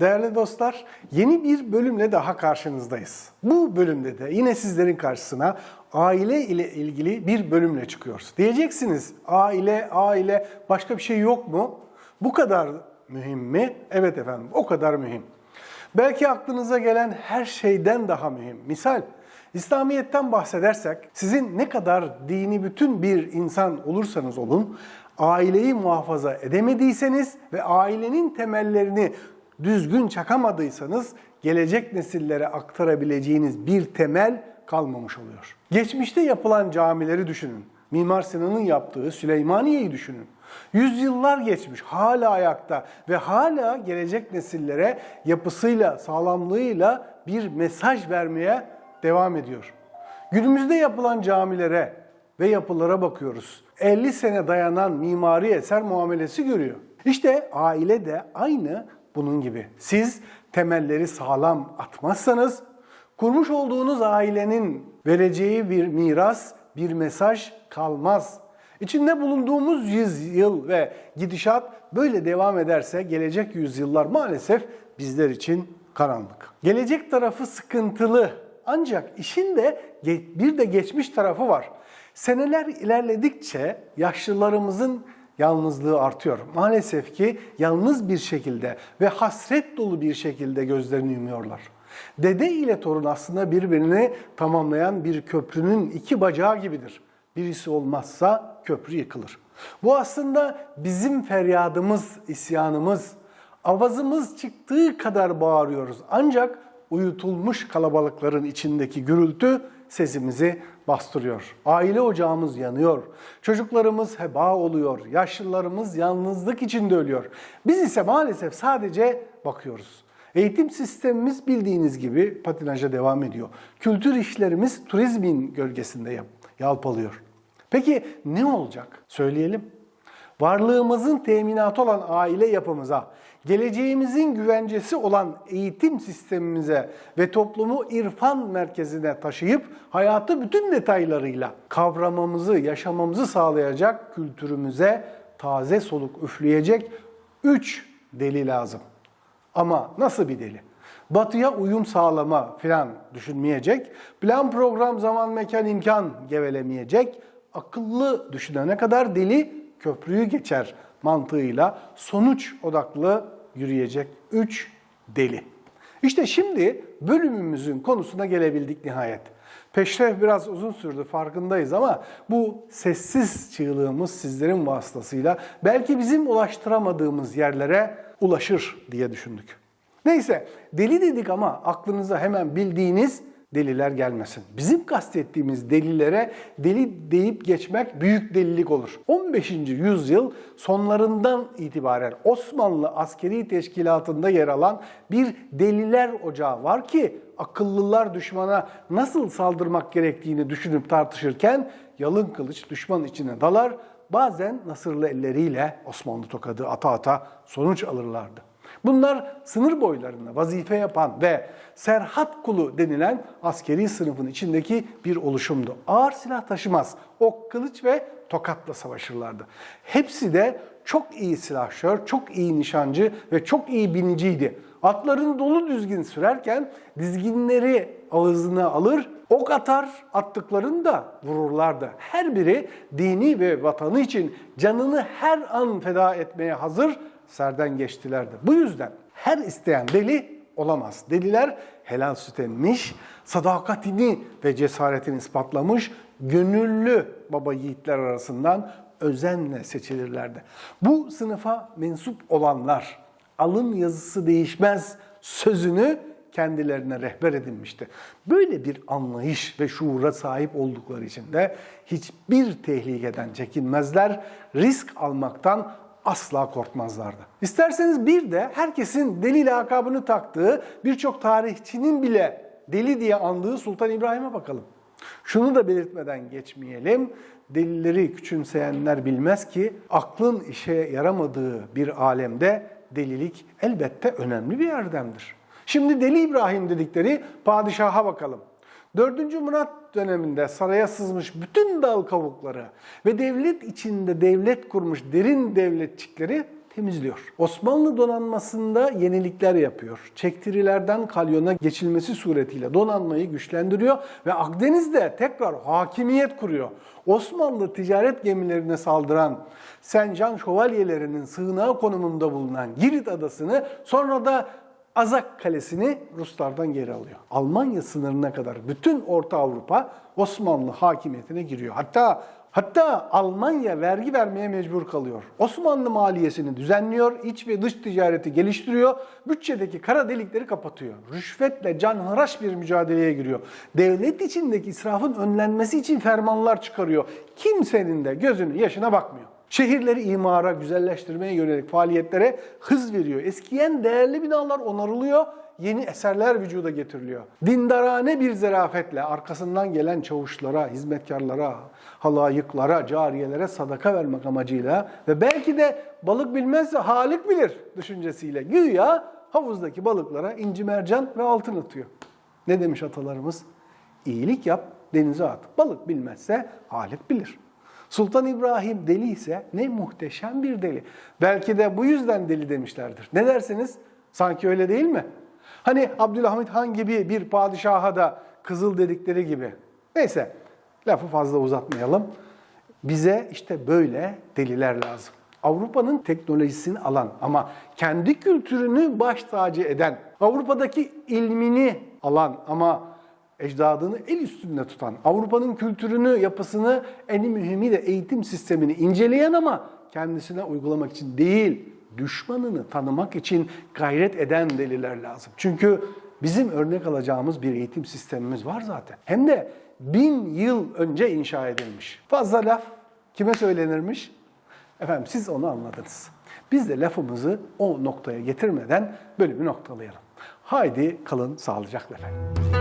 Değerli dostlar, yeni bir bölümle daha karşınızdayız. Bu bölümde de yine sizlerin karşısına aile ile ilgili bir bölümle çıkıyoruz. Diyeceksiniz, aile, aile başka bir şey yok mu? Bu kadar mühim mi? Evet efendim, o kadar mühim. Belki aklınıza gelen her şeyden daha mühim. Misal, İslamiyet'ten bahsedersek, sizin ne kadar dini bütün bir insan olursanız olun, aileyi muhafaza edemediyseniz ve ailenin temellerini düzgün çakamadıysanız gelecek nesillere aktarabileceğiniz bir temel kalmamış oluyor. Geçmişte yapılan camileri düşünün. Mimar Sinan'ın yaptığı Süleymaniye'yi düşünün. Yüzyıllar geçmiş, hala ayakta ve hala gelecek nesillere yapısıyla, sağlamlığıyla bir mesaj vermeye devam ediyor. Günümüzde yapılan camilere ve yapılara bakıyoruz. 50 sene dayanan mimari eser muamelesi görüyor. İşte aile de aynı bunun gibi. Siz temelleri sağlam atmazsanız kurmuş olduğunuz ailenin vereceği bir miras, bir mesaj kalmaz. İçinde bulunduğumuz yüzyıl ve gidişat böyle devam ederse gelecek yüzyıllar maalesef bizler için karanlık. Gelecek tarafı sıkıntılı ancak işin de bir de geçmiş tarafı var. Seneler ilerledikçe yaşlılarımızın yalnızlığı artıyor. Maalesef ki yalnız bir şekilde ve hasret dolu bir şekilde gözlerini yumuyorlar. Dede ile torun aslında birbirini tamamlayan bir köprünün iki bacağı gibidir. Birisi olmazsa köprü yıkılır. Bu aslında bizim feryadımız, isyanımız. Avazımız çıktığı kadar bağırıyoruz. Ancak uyutulmuş kalabalıkların içindeki gürültü sesimizi bastırıyor. Aile ocağımız yanıyor. Çocuklarımız heba oluyor. Yaşlılarımız yalnızlık içinde ölüyor. Biz ise maalesef sadece bakıyoruz. Eğitim sistemimiz bildiğiniz gibi patinaja devam ediyor. Kültür işlerimiz turizmin gölgesinde yalpalıyor. Peki ne olacak? Söyleyelim. Varlığımızın teminatı olan aile yapımıza, geleceğimizin güvencesi olan eğitim sistemimize ve toplumu irfan merkezine taşıyıp hayatı bütün detaylarıyla kavramamızı, yaşamamızı sağlayacak kültürümüze taze soluk üfleyecek üç deli lazım. Ama nasıl bir deli? Batıya uyum sağlama filan düşünmeyecek, plan program zaman mekan imkan gevelemeyecek, akıllı düşünene kadar deli köprüyü geçer mantığıyla sonuç odaklı yürüyecek üç deli. İşte şimdi bölümümüzün konusuna gelebildik nihayet. Peşref biraz uzun sürdü farkındayız ama bu sessiz çığlığımız sizlerin vasıtasıyla belki bizim ulaştıramadığımız yerlere ulaşır diye düşündük. Neyse deli dedik ama aklınıza hemen bildiğiniz deliler gelmesin. Bizim kastettiğimiz delilere deli deyip geçmek büyük delilik olur. 15. yüzyıl sonlarından itibaren Osmanlı askeri teşkilatında yer alan bir deliler ocağı var ki akıllılar düşmana nasıl saldırmak gerektiğini düşünüp tartışırken yalın kılıç düşman içine dalar, bazen nasırlı elleriyle Osmanlı tokadı ata ata sonuç alırlardı. Bunlar sınır boylarında vazife yapan ve serhat kulu denilen askeri sınıfın içindeki bir oluşumdu. Ağır silah taşımaz, ok, kılıç ve tokatla savaşırlardı. Hepsi de çok iyi silahşör, çok iyi nişancı ve çok iyi biniciydi. Atlarını dolu düzgün sürerken dizginleri ağzına alır, ok atar, attıklarını da vururlardı. Her biri dini ve vatanı için canını her an feda etmeye hazır serden geçtilerdi. Bu yüzden her isteyen deli olamaz. Deliler helal süt emmiş, sadakatini ve cesaretini ispatlamış, gönüllü baba yiğitler arasından özenle seçilirlerdi. Bu sınıfa mensup olanlar alın yazısı değişmez sözünü kendilerine rehber edinmişti. Böyle bir anlayış ve şuura sahip oldukları için de hiçbir tehlikeden çekinmezler, risk almaktan asla korkmazlardı. İsterseniz bir de herkesin deli lakabını taktığı birçok tarihçinin bile deli diye andığı Sultan İbrahim'e bakalım. Şunu da belirtmeden geçmeyelim. Delileri küçümseyenler bilmez ki aklın işe yaramadığı bir alemde delilik elbette önemli bir erdemdir. Şimdi Deli İbrahim dedikleri padişaha bakalım. 4. Murat döneminde saraya sızmış bütün dal kavukları ve devlet içinde devlet kurmuş derin devletçikleri temizliyor. Osmanlı donanmasında yenilikler yapıyor. Çektirilerden kalyona geçilmesi suretiyle donanmayı güçlendiriyor ve Akdeniz'de tekrar hakimiyet kuruyor. Osmanlı ticaret gemilerine saldıran Sencan şövalyelerinin sığınağı konumunda bulunan Girit adasını sonra da Azak Kalesi'ni Ruslardan geri alıyor. Almanya sınırına kadar bütün Orta Avrupa Osmanlı hakimiyetine giriyor. Hatta hatta Almanya vergi vermeye mecbur kalıyor. Osmanlı maliyesini düzenliyor, iç ve dış ticareti geliştiriyor, bütçedeki kara delikleri kapatıyor. Rüşvetle canhıraş bir mücadeleye giriyor. Devlet içindeki israfın önlenmesi için fermanlar çıkarıyor. Kimsenin de gözünün yaşına bakmıyor. Şehirleri imara, güzelleştirmeye yönelik faaliyetlere hız veriyor. Eskiyen değerli binalar onarılıyor, yeni eserler vücuda getiriliyor. Dindarane bir zerafetle arkasından gelen çavuşlara, hizmetkarlara, halayıklara, cariyelere sadaka vermek amacıyla ve belki de balık bilmezse halik bilir düşüncesiyle güya havuzdaki balıklara inci mercan ve altın atıyor. Ne demiş atalarımız? İyilik yap, denize at. Balık bilmezse halik bilir. Sultan İbrahim deli ise ne muhteşem bir deli. Belki de bu yüzden deli demişlerdir. Ne dersiniz? Sanki öyle değil mi? Hani Abdülhamit Han gibi bir padişaha da kızıl dedikleri gibi. Neyse lafı fazla uzatmayalım. Bize işte böyle deliler lazım. Avrupa'nın teknolojisini alan ama kendi kültürünü baş tacı eden, Avrupa'daki ilmini alan ama ecdadını el üstünde tutan, Avrupa'nın kültürünü, yapısını, en mühimi de eğitim sistemini inceleyen ama kendisine uygulamak için değil, düşmanını tanımak için gayret eden deliler lazım. Çünkü bizim örnek alacağımız bir eğitim sistemimiz var zaten. Hem de bin yıl önce inşa edilmiş. Fazla laf kime söylenirmiş? Efendim siz onu anladınız. Biz de lafımızı o noktaya getirmeden bölümü noktalayalım. Haydi kalın sağlıcakla efendim.